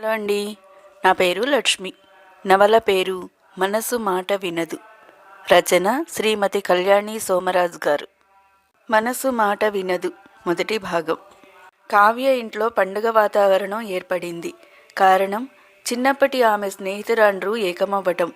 Hello అండి. నా పేరు లక్ష్మి. నవల పేరు మనసు మాట వినదు. రచన శ్రీమతి కళ్యాణి సోమరాజు గారు. మనసు మాట వినదు మొదటి భాగం. కావ్య ఇంట్లో పండుగ వాతావరణం ఏర్పడింది. కారణం చిన్నప్పటి ఆమె స్నేహితురాండ్రు ఏకమవ్వటం.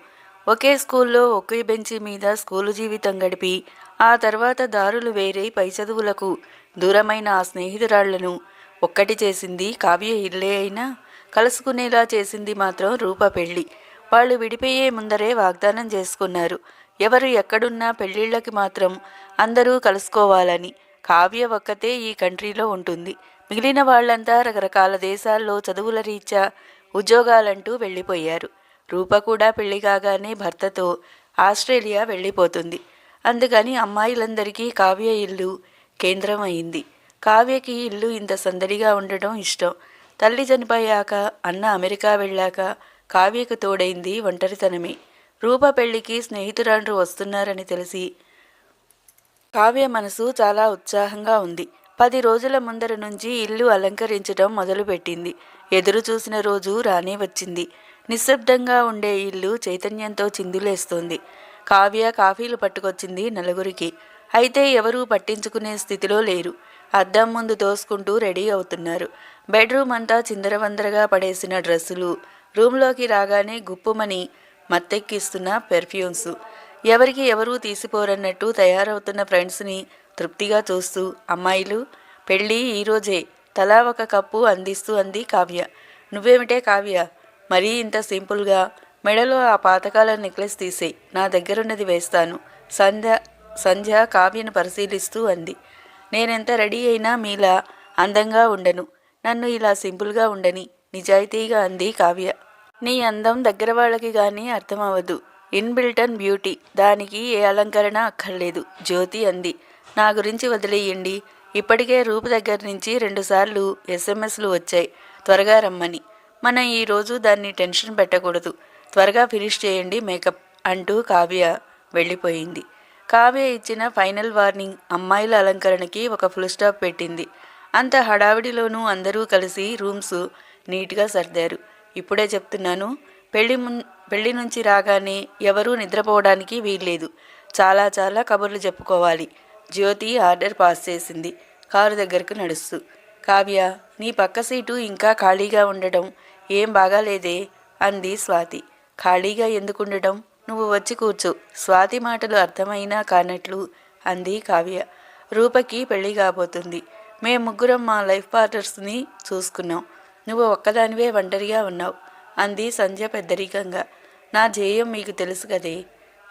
ఒకే స్కూల్లో ఒకే బెంచి మీద స్కూలు జీవితం గడిపి ఆ తర్వాత దారులు వేరే పై చదువులకు దూరమైన ఆ స్నేహితురాళ్ళను ఒక్కటి చేసింది కావ్య ఇల్లే అయినా కలుసుకునేలా చేసింది మాత్రం రూప పెళ్ళి వాళ్ళు విడిపోయే ముందరే వాగ్దానం చేసుకున్నారు. ఎవరు ఎక్కడున్నా పెళ్ళిళ్ళకి మాత్రం అందరూ కలుసుకోవాలని. కావ్య ఒక్కతే ఈ కంట్రీలో ఉంటుంది. మిగిలిన వాళ్ళంతా రకరకాల దేశాల్లో చదువుల రీత్యా ఉద్యోగాలంటూ వెళ్ళిపోయారు. రూప కూడా పెళ్ళి కాగానే భర్తతో ఆస్ట్రేలియా వెళ్ళిపోతుంది. అందుకని అమ్మాయిలందరికీ కావ్య ఇల్లు కేంద్రం అయింది. కావ్యకి ఇల్లు ఇంత సందడిగా ఉండటం ఇష్టం. తల్లి చనిపోయాక అన్న అమెరికా వెళ్ళాక కావ్యకు తోడైంది ఒంటరితనమే. రూప పెళ్ళికి స్నేహితురాండ్రు వస్తున్నారని తెలిసి కావ్య మనసు చాలా ఉత్సాహంగా ఉంది. పది రోజుల ముందర నుంచి ఇల్లు అలంకరించడం మొదలుపెట్టింది. ఎదురు చూసిన రోజు రానే వచ్చింది. నిశ్శబ్దంగా ఉండే ఇల్లు చైతన్యంతో చిందులేస్తోంది. కావ్య కాఫీలు పట్టుకొచ్చింది నలుగురికి. అయితే ఎవరూ పట్టించుకునే స్థితిలో లేరు. అద్దం ముందు తోసుకుంటూ రెడీ అవుతున్నారు. బెడ్రూమ్ అంతా చిందరవందరగా పడేసిన డ్రెస్సులు. రూమ్లోకి రాగానే గుప్పుమని మత్తెక్కిస్తున్న పెర్ఫ్యూమ్స్. ఎవరికి ఎవరూ తీసిపోరన్నట్టు తయారవుతున్న ఫ్రెండ్స్ని తృప్తిగా చూస్తూ అమ్మాయిలు పెళ్ళి ఈరోజే తలా ఒక కప్పు అందిస్తూ అంది కావ్య. నువ్వేమిటే కావ్య? మరీ ఇంత సింపుల్గా. మెడలో ఆ పాతకాల నెక్లెస్ తీసేయి. నా దగ్గరున్నది వేస్తాను. సంధ్య సంధ్య కావ్యను పరిశీలిస్తూ అంది. నేనెంత రెడీ అయినా మీలా అందంగా ఉండను. నన్ను ఇలా సింపుల్గా ఉండని నిజాయితీగా అంది కావ్య. నీ అందం దగ్గర వాళ్ళకి కానీ అర్థమవ్వదు. ఇన్బిల్టన్ బ్యూటీ. దానికి ఏ అలంకరణ అక్కర్లేదు. జ్యోతి అంది. నా గురించి వదిలేయండి. ఇప్పటికే రూపు దగ్గర నుంచి రెండుసార్లు ఎస్ఎంఎస్లు వచ్చాయి. త్వరగా రమ్మని. మనం ఈరోజు దాన్ని టెన్షన్ పెట్టకూడదు. త్వరగా ఫినిష్ చేయండి మేకప్ అంటూ కావ్య వెళ్ళిపోయింది. కావ్య ఇచ్చిన ఫైనల్ వార్నింగ్ అమ్మాయిల అలంకరణకి ఒక ఫుల్ స్టాప్ పెట్టింది. అంత హడావిడిలోనూ అందరూ కలిసి రూమ్స్ నీట్గా సర్దారు. ఇప్పుడే చెప్తున్నాను పెళ్ళి మున్ పెళ్ళి నుంచి రాగానే ఎవరూ నిద్రపోవడానికి వీల్లేదు. చాలా చాలా కబుర్లు చెప్పుకోవాలి. జ్యోతి ఆర్డర్ పాస్ చేసింది. కారు దగ్గరకు నడుస్తూ కావ్య నీ పక్క సీటు ఇంకా ఖాళీగా ఉండడం ఏం బాగాలేదే అంది స్వాతి. ఖాళీగా ఎందుకుండటం? నువ్వు వచ్చి కూర్చో. స్వాతి మాటలు అర్థమైనా కానట్లు అంది కావ్య. రూపకి పెళ్ళి కాబోతుంది. మేము ముగ్గురం మా లైఫ్ పార్ట్నర్స్ని చూసుకున్నాం. నువ్వు ఒక్కదానివే ఒంటరిగా ఉన్నావు అంది సంధ్య పెద్దరికంగా. నా ధ్యేయం మీకు తెలుసు కదే.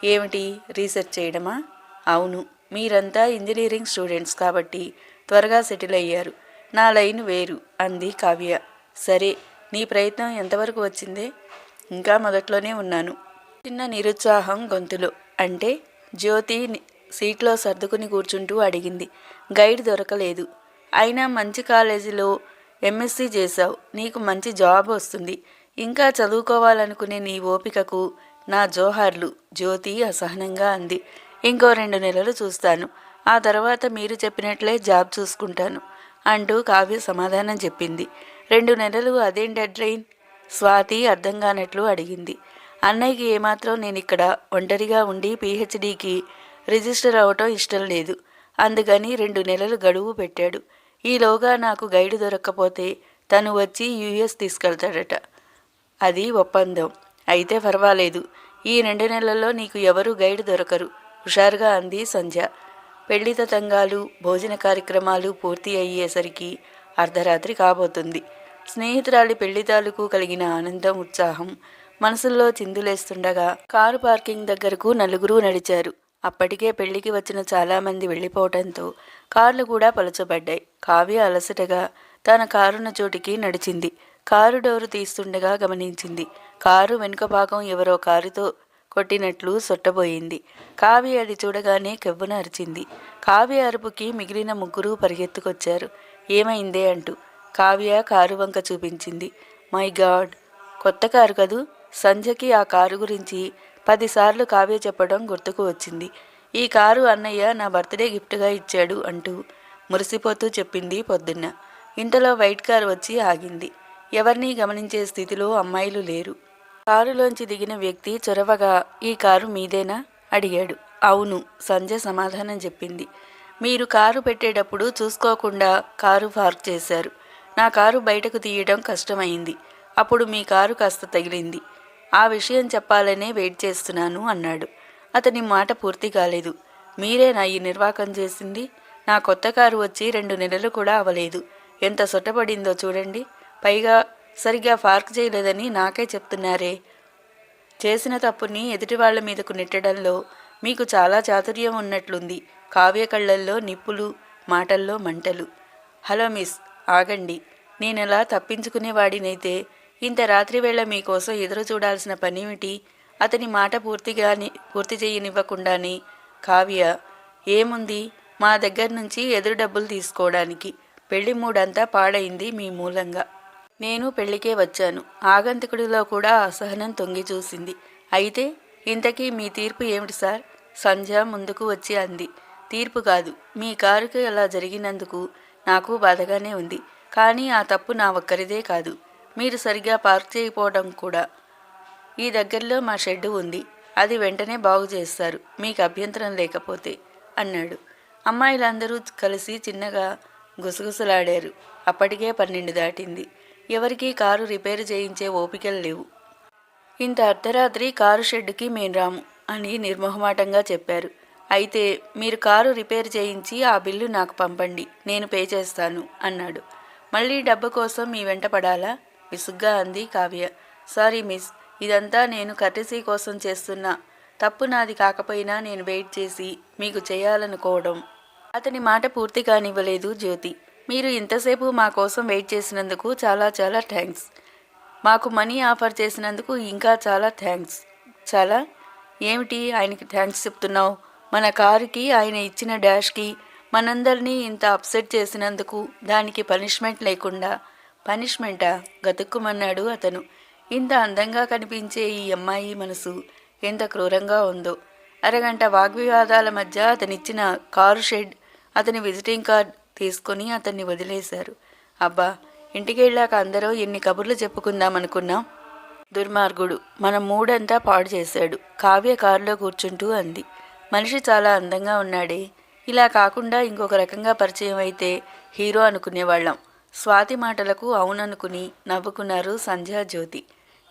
ఏమిటి? రీసెర్చ్ చేయడమా? అవును. మీరంతా ఇంజనీరింగ్ స్టూడెంట్స్ కాబట్టి త్వరగా సెటిల్ అయ్యారు. నా లైన్ వేరు అంది కావ్య. సరే నీ ప్రయత్నం ఎంతవరకు వచ్చిందే? ఇంకా మొదట్లోనే ఉన్నాను. చిన్న నిరుత్సాహం గొంతులు. అంటే జ్యోతి సీట్లో సర్దుకుని కూర్చుంటూ అడిగింది. గైడ్ దొరకలేదు. అయినా మంచి కాలేజీలో ఎంఎస్సీ చేశావు. నీకు మంచి జాబ్ వస్తుంది. ఇంకా చదువుకోవాలనుకునే నీ ఓపికకు నా జోహార్లు జ్యోతి అసహనంగా అంది. ఇంకో రెండు నెలలు చూస్తాను. ఆ తర్వాత మీరు చెప్పినట్లే జాబ్ చూసుకుంటాను అంటూ కావ్య సమాధానం చెప్పింది. రెండు నెలలు అదేం డెడ్ స్వాతి అర్థం కానట్లు అడిగింది. అన్నయ్యకి ఏమాత్రం నేను ఇక్కడ ఒంటరిగా ఉండి పీహెచ్డీకి రిజిస్టర్ అవ్వటం ఇష్టం లేదు. అందుకని రెండు నెలలు గడువు పెట్టాడు. ఈలోగా నాకు గైడ్ దొరక్కపోతే తను వచ్చి యూఎస్ తీసుకెళ్తాడట. అది ఒప్పందం. అయితే పర్వాలేదు ఈ రెండు నెలల్లో నీకు ఎవరు గైడ్ దొరకరు. హుషారుగా అంది సంధ్య. పెళ్ళి తతంగాలు భోజన కార్యక్రమాలు పూర్తి అయ్యేసరికి అర్ధరాత్రి కాబోతుంది. స్నేహితురాలి పెళ్ళి తాలూకు కలిగిన ఆనందం ఉత్సాహం మనసుల్లో చిందులేస్తుండగా కారు పార్కింగ్ దగ్గరకు నలుగురు నడిచారు. అప్పటికే పెళ్ళికి వచ్చిన చాలామంది వెళ్ళిపోవడంతో కార్లు కూడా పలుచబడ్డాయి. కావ్య అలసటగా తన కారున్న చోటికి నడిచింది. కారు డోరు తీస్తుండగా గమనించింది. కారు వెనుక భాగం ఎవరో కారుతో కొట్టినట్లు సొట్టబోయింది. కావ్య అది చూడగానే కెవ్వున అరిచింది. కావ్య అరుపుకి మిగిలిన ముగ్గురు పరిగెత్తుకొచ్చారు. ఏమైందే అంటూ కావ్య కారు వంక చూపించింది. My God! కొత్త కారు కదూ? సంధ్యకి ఆ కారు గురించి పదిసార్లు కావ్య చెప్పడం గుర్తుకు వచ్చింది. ఈ కారు అన్నయ్య నా బర్త్డే గిఫ్ట్గా ఇచ్చాడు అంటూ మురిసిపోతూ చెప్పింది పొద్దున్న. ఇంతలో వైట్ కార్ వచ్చి ఆగింది. ఎవరినీ గమనించే స్థితిలో అమ్మాయిలు లేరు. కారులోంచి దిగిన వ్యక్తి చొరవగా ఈ కారు మీదేనా? అడిగాడు. అవును సంజయ్ సమాధానం చెప్పింది. మీరు కారు పెట్టేటప్పుడు చూసుకోకుండా కారు పార్క్ చేశారు. నా కారు బయటకు తీయడం కష్టమైంది. అప్పుడు మీ కారు కాస్త తగిలింది. ఆ విషయం చెప్పాలనే వెయిట్ చేస్తున్నాను అన్నాడు. అతని మాట పూర్తి కాలేదు. మీరేనా ఈ నిర్వాకం చేసింది? నా కొత్త కారు వచ్చి రెండు నెలలు కూడా అవలేదు. ఎంత సొట్టపడిందో చూడండి. పైగా సరిగ్గా పార్క్ చేయలేదని నాకే చెప్తున్నారే. చేసిన తప్పుని ఎదుటి వాళ్ళ మీదకు నెట్టడంలో మీకు చాలా చాతుర్యం ఉన్నట్లుంది. కావ్య కళ్ళల్లో నిప్పులు మాటల్లో మంటలు. హలో మిస్ ఆగండి. నేనెలా తప్పించుకునేవాడినైతే ఇంత రాత్రి వేళ మీకోసం ఎదురు చూడాల్సిన పనేమిటి? అతని మాట పూర్తిగాని పూర్తి చేయనివ్వకుండానే. కావ్య ఏముంది? మా దగ్గర నుంచి ఎదురు డబ్బులు తీసుకోవడానికి. పెళ్ళి మూడంతా పాడైంది మీ మూలంగా. నేను పెళ్ళికే వచ్చాను. ఆగంతకుడిలో కూడా అసహనం తొంగి చూసింది. అయితే ఇంతకీ మీ తీర్పు ఏమిటి సార్? సంధ్య ముందుకు వచ్చి అంది. తీర్పు కాదు. మీ కారుకి అలా జరిగినందుకు నాకు బాధగానే ఉంది. కానీ ఆ తప్పు నా ఒక్కరిదే కాదు. మీరు సరిగ్గా పార్క్ చేయకపోవడం కూడా. ఈ దగ్గరలో మా షెడ్డు ఉంది. అది వెంటనే బాగు చేస్తారు. మీకు అభ్యంతరం లేకపోతే అన్నాడు. అమ్మాయిలందరూ కలిసి చిన్నగా గుసగుసలాడారు. అప్పటికే పన్నెండు దాటింది. ఎవరికీ కారు రిపేర్ చేయించే ఓపికలు లేవు. ఇంత అర్ధరాత్రి కారు షెడ్డుకి మేం రాము అని నిర్మోహమాటంగా చెప్పారు. అయితే మీరు కారు రిపేర్ చేయించి ఆ బిల్లు నాకు పంపండి. నేను పే చేస్తాను అన్నాడు. మళ్ళీ డబ్బు కోసం మీ వెంట పడాలా? విసుగ్గా అంది కావ్య. సారీ మిస్ ఇదంతా నేను కర్టసీ కోసం చేస్తున్నా. తప్పు నాది కాకపోయినా నేను వెయిట్ చేసి మీకు చేయాలనుకోవడం. అతని మాట పూర్తి కానివ్వలేదు జ్యోతి. మీరు ఇంతసేపు మా కోసం వెయిట్ చేసినందుకు చాలా చాలా థ్యాంక్స్. మాకు మనీ ఆఫర్ చేసినందుకు ఇంకా చాలా థ్యాంక్స్. చాలా? ఏమిటి ఆయనకి థ్యాంక్స్ చెప్తున్నావు? మన కారుకి ఆయన ఇచ్చిన డాష్కి మనందరినీ ఇంత అప్సెట్ చేసినందుకు దానికి పనిష్మెంట్ లేకుండా పనిష్మెంటా గతుక్కుమన్నాడు అతను. ఇంత అందంగా కనిపించే ఈ అమ్మాయి మనసు ఎంత క్రూరంగా ఉందో. అరగంట వాగ్వివాదాల మధ్య అతనిచ్చిన కారు షెడ్ అతని విజిటింగ్ కార్డ్ తీసుకొని అతన్ని వదిలేశారు. అబ్బా ఇంటికి వెళ్ళాక అందరూ ఎన్ని కబుర్లు చెప్పుకుందామనుకున్నాం దుర్మార్గుడు. మన మూడంతా పాడు చేశాడు. కావ్య కారులో కూర్చుంటూ అంది. మనిషి చాలా అందంగా ఉన్నాడే. ఇలా కాకుండా ఇంకొక రకంగా పరిచయం అయితే హీరో అనుకునేవాళ్ళం. స్వాతి మాటలకు అవుననుకుని నవ్వుకున్నారు సంధ్యా జ్యోతి.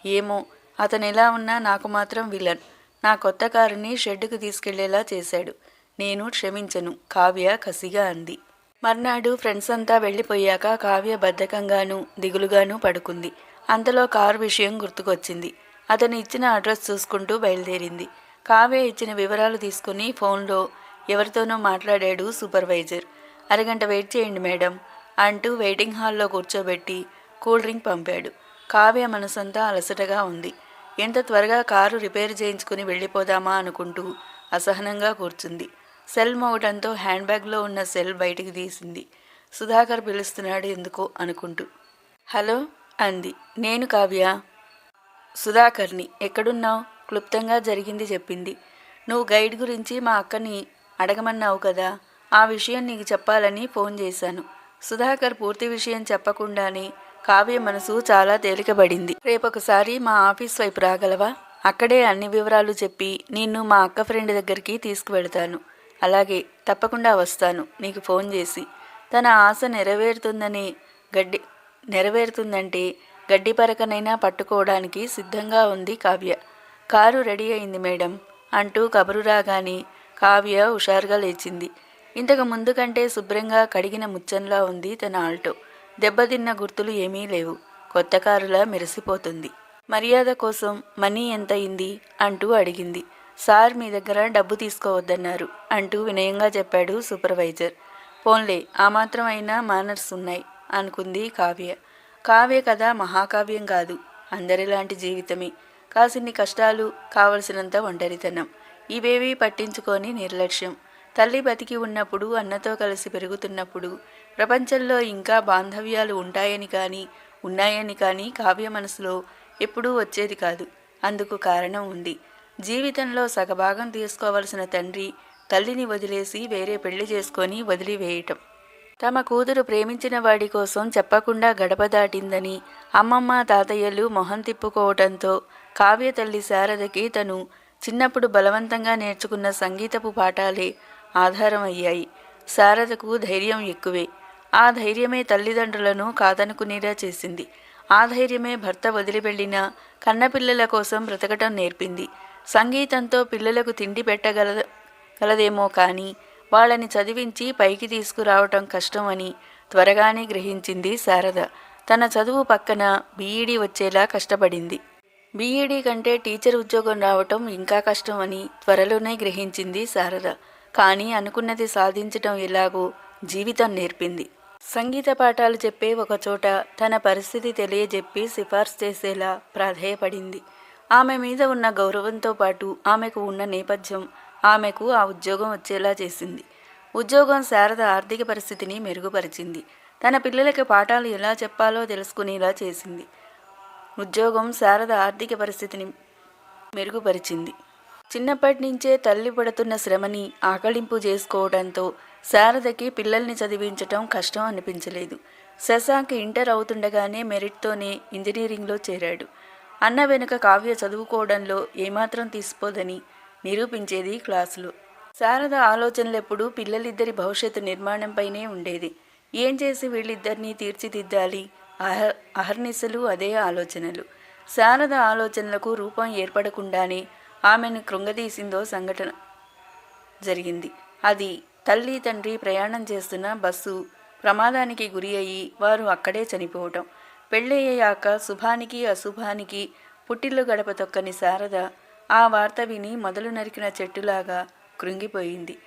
ఏమో అతను ఎలా ఉన్నా నాకు మాత్రం విలన్. నా కొత్త కారుని షెడ్డుకు తీసుకెళ్ళేలా చేశాడు. నేను క్షమించను కావ్య కసిగా అంది. మర్నాడు ఫ్రెండ్స్ అంతా వెళ్ళిపోయాక కావ్య బద్ధకంగానూ దిగులుగానూ పడుకుంది. అంతలో కారు విషయం గుర్తుకొచ్చింది. అతను ఇచ్చిన అడ్రస్ చూసుకుంటూ బయలుదేరింది. కావ్య ఇచ్చిన వివరాలు తీసుకుని ఫోన్లో ఎవరితోనో మాట్లాడాడు సూపర్వైజర్. అరగంట వెయిట్ చేయండి మేడం. అంటూ వెయిటింగ్ హాల్లో కూర్చోబెట్టి కూల్ డ్రింక్ పంపాడు. కావ్య మనసంతా అలసటగా ఉంది. ఎంత త్వరగా కారు రిపేర్ చేయించుకుని వెళ్ళిపోదామా అనుకుంటూ అసహనంగా కూర్చుంది. సెల్ మోగటంతో హ్యాండ్ బ్యాగ్లో ఉన్న సెల్ బయటికి తీసింది. సుధాకర్ పిలుస్తున్నాడు ఎందుకో అనుకుంటూ. హలో అంది. నేను కావ్య. సుధాకర్ని. ఎక్కడున్నావు? క్లుప్తంగా జరిగింది చెప్పింది. నువ్వు గైడ్ గురించి మా అక్కని అడగమన్నావు కదా. ఆ విషయం నీకు చెప్పాలని ఫోన్ చేశాను. సుధాకర్ పూర్తి విషయం చెప్పకుండానే కావ్య మనసు చాలా తేలికబడింది రేపొకసారి మా ఆఫీస్ వైపు రాగలవా? అక్కడే అన్ని వివరాలు చెప్పి నిన్ను మా అక్క ఫ్రెండ్ దగ్గరికి తీసుకువెళ్తాను అలాగే తప్పకుండా వస్తాను నీకు ఫోన్ చేసి. తన ఆశ నెరవేరుతుందని గడ్డి నెరవేరుతుందంటే గడ్డి పరకనైనా పట్టుకోవడానికి సిద్ధంగా ఉంది కావ్య. కారు రెడీ అయింది మేడం అంటూ కబురు రాగానే కావ్య హుషారుగా లేచింది. ఇంతకు ముందు కంటే శుభ్రంగా కడిగిన ముచ్చంలా ఉంది తన ఆల్టో దెబ్బతిన్న గుర్తులు ఏమీ లేవు. కొత్త కారులా మెరిసిపోతుంది. మర్యాద కోసం మనీ ఎంత అయింది? అంటూ అడిగింది. సార్ మీ దగ్గర డబ్బు తీసుకోవద్దన్నారు అంటూ వినయంగా చెప్పాడు సూపర్వైజర్. పోన్లే ఆ మాత్రం అయినా మానర్స్ ఉన్నాయి అనుకుంది కావ్య. కావ్య కథ మహాకావ్యం కాదు అందరిలాంటి జీవితమే. కాసిన్ని కష్టాలు కావలసినంత ఒంటరితనం. ఇవేవీ పట్టించుకొని నిర్లక్ష్యం. తల్లి బతికి ఉన్నప్పుడు అన్నతో కలిసి పెరుగుతున్నప్పుడు ప్రపంచంలో ఇంకా బాంధవ్యాలు ఉంటాయని కానీ ఉన్నాయని కానీ కావ్య మనసులో ఎప్పుడూ వచ్చేది కాదు. అందుకు కారణం ఉంది. జీవితంలో సగభాగం తీసుకోవలసిన తండ్రి తల్లిని వదిలేసి వేరే పెళ్ళి చేసుకొని వదిలివేయటం. తమ కూతురు ప్రేమించిన వాడి కోసం చెప్పకుండా గడప దాటిందని అమ్మమ్మ తాతయ్యలు మొహం తిప్పుకోవటంతో కావ్య తల్లి శారదకి తను చిన్నప్పుడు బలవంతంగా నేర్చుకున్న సంగీతపు పాఠాలే ఆధారం అయ్యాయి శారదకు ధైర్యం ఎక్కువే. ఆ ధైర్యమే తల్లిదండ్రులను కాదనుకునేలా చేసింది. ఆ ధైర్యమే భర్త వదిలి వెళ్ళిన కన్నపిల్లల కోసం బ్రతకటం నేర్పింది. సంగీతంతో పిల్లలకు తిండి పెట్టగల గలదేమో కానీ వాళ్ళని చదివించి పైకి తీసుకురావటం కష్టం అని త్వరగానే గ్రహించింది శారద. తన చదువు పక్కన బీఈడీ వచ్చేలా కష్టపడింది. బీఈడీ కంటే టీచర్ ఉద్యోగం రావటం ఇంకా కష్టం అని త్వరలోనే గ్రహించింది శారద. కానీ అనుకున్నది సాధించటం ఎలాగో జీవితం నేర్పింది. సంగీత పాఠాలు చెప్పే ఒకచోట తన పరిస్థితి తెలియజెప్పి సిఫార్సు చేసేలా ప్రాధేయపడింది. ఆమె మీద ఉన్న గౌరవంతో పాటు ఆమెకు ఉన్న నేపథ్యం ఆమెకు ఆ ఉద్యోగం వచ్చేలా చేసింది. ఉద్యోగం శారద ఆర్థిక పరిస్థితిని మెరుగుపరిచింది. తన పిల్లలకి పాఠాలు ఎలా చెప్పాలో తెలుసుకునేలా చేసింది. ఉద్యోగం శారద ఆర్థిక పరిస్థితిని మెరుగుపరిచింది. చిన్నప్పటి నుంచే తల్లి పడుతున్న శ్రమని ఆకళింపు చేసుకోవడంతో శారదకి పిల్లల్ని చదివించటం కష్టం అనిపించలేదు. శశాంక్ ఇంటర్ అవుతుండగానే మెరిట్తోనే ఇంజనీరింగ్లో చేరాడు. అన్న వెనుక కావ్య చదువుకోవడంలో ఏమాత్రం తీసిపోదని నిరూపించేది క్లాసులో. శారద ఆలోచనలెప్పుడు పిల్లలిద్దరి భవిష్యత్తు నిర్మాణంపైనే ఉండేది. ఏం చేసి వీళ్ళిద్దరినీ తీర్చిదిద్దాలి? అహ అహర్నిశలు అదే ఆలోచనలు. శారద ఆలోచనలకు రూపం ఏర్పడకుండానే ఆమెను కృంగదీసిందో సంఘటన జరిగింది. అది తల్లి తండ్రి ప్రయాణం చేస్తున్న బస్సు ప్రమాదానికి గురి అయ్యి వారు అక్కడే చనిపోవటం. పెళ్ళయ్యాక శుభానికి అశుభానికి పుట్టిల్లు గడప తొక్కని శారద ఆ వార్త విని మొదలు నరికిన చెట్టులాగా కృంగిపోయింది.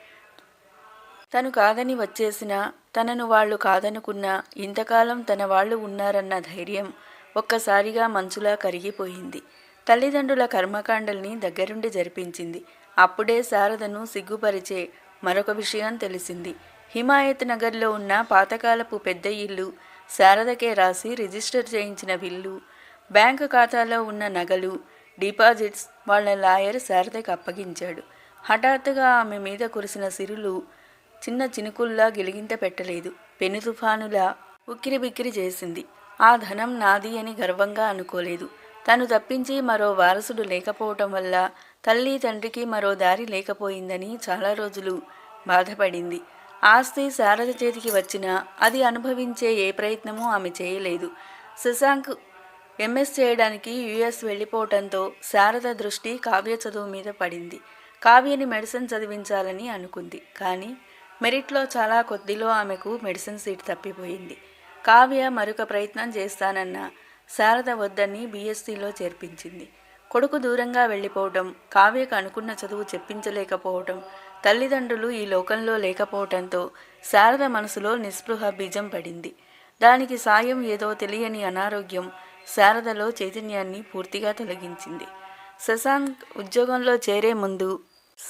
తను కాదని వచ్చేసినా తనను వాళ్ళు కాదనుకున్నా ఇంతకాలం తన వాళ్ళు ఉన్నారన్న ధైర్యం ఒక్కసారిగా మంచులా కరిగిపోయింది. తల్లిదండ్రుల కర్మకాండల్ని దగ్గరుండి జరిపించింది. అప్పుడే శారదను సిగ్గుపరిచే మరొక విషయం తెలిసింది. హిమాయత్ నగర్లో ఉన్న పాతకాలపు పెద్ద ఇల్లు శారదకే రాసి రిజిస్టర్ చేయించిన విల్లు బ్యాంకు ఖాతాలో ఉన్న నగలు డిపాజిట్స్ వాళ్ళ లాయర్ శారదకి అప్పగించాడు. హఠాత్తుగా ఆమె మీద కురిసిన సిరులు చిన్న చినుకుల్లా గిలిగింత పెట్టలేదు. పెను తుఫానులా ఉక్కిరిబిక్కిరి చేసింది. ఆ ధనం నాది అని గర్వంగా అనుకోలేదు. తను తప్పించి మరో వారసుడు లేకపోవటం వల్ల తల్లి తండ్రికి మరో దారి లేకపోయిందని చాలా రోజులు బాధపడింది. ఆస్తి శారద చేతికి వచ్చినా అది అనుభవించే ఏ ప్రయత్నమూ ఆమె చేయలేదు. శశాంక్ ఎంఎస్ చేయడానికి యుఎస్ వెళ్ళిపోవటంతో శారద దృష్టి కావ్య చదువు మీద పడింది. కావ్యని మెడిసిన్ చదివించాలని అనుకుంది. కానీ మెరిట్లో చాలా కొద్దిలో ఆమెకు మెడిసిన్ సీట్ తప్పిపోయింది. కావ్య మరొక ప్రయత్నం చేస్తానన్న శారద వద్దని బీఎస్సీలో చేర్పించింది. కొడుకు దూరంగా వెళ్ళిపోవటం కావ్యకు అనుకున్న చదువు చెప్పించలేకపోవటం తల్లిదండ్రులు ఈ లోకంలో లేకపోవటంతో శారద మనసులో నిస్పృహ బీజం పడింది. దానికి సాయం ఏదో తెలియని అనారోగ్యం శారదలో చైతన్యాన్ని పూర్తిగా తొలగించింది. శశాంక్ ఉద్యోగంలో చేరే ముందు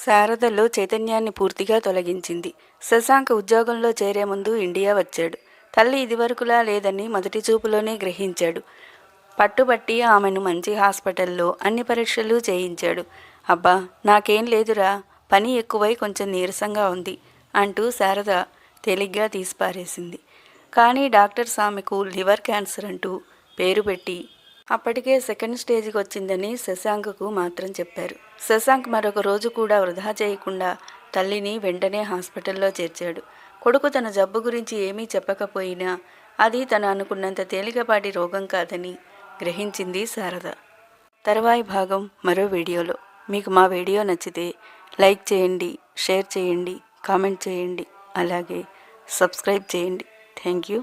శారదలో చైతన్యాన్ని పూర్తిగా తొలగించింది. శశాంక్ ఉద్యోగంలో చేరే ముందు ఇండియా వచ్చాడు. తల్లి ఇదివరకులా లేదని మొదటి చూపులోనే గ్రహించాడు. పట్టుబట్టి ఆమెను మంచి హాస్పిటల్లో అన్ని పరీక్షలు చేయించాడు. అబ్బా నాకేం లేదురా పని ఎక్కువై కొంచెం నీరసంగా ఉంది అంటూ శారద తేలిగ్గా తీసిపారేసింది. కానీ డాక్టర్స్ ఆమెకు లివర్ క్యాన్సర్ అంటూ పేరు పెట్టి అప్పటికే సెకండ్ స్టేజ్కి వచ్చిందని శశాంక్కు మాత్రం చెప్పారు. శశాంక్ మరొక రోజు కూడా వృధా చేయకుండా తల్లిని వెంటనే హాస్పిటల్లో చేర్చాడు. కొడుకు తన జబ్బు గురించి ఏమీ చెప్పకపోయినా అది తన అనుకున్నంత తేలికపాటి రోగం కాదని గ్రహించింది శారద. తర్వాయి భాగం మరో వీడియోలో. మీకు మా వీడియో నచ్చితే లైక్ చేయండి షేర్ చేయండి కామెంట్ చేయండి అలాగే సబ్స్క్రైబ్ చేయండి. Thank you.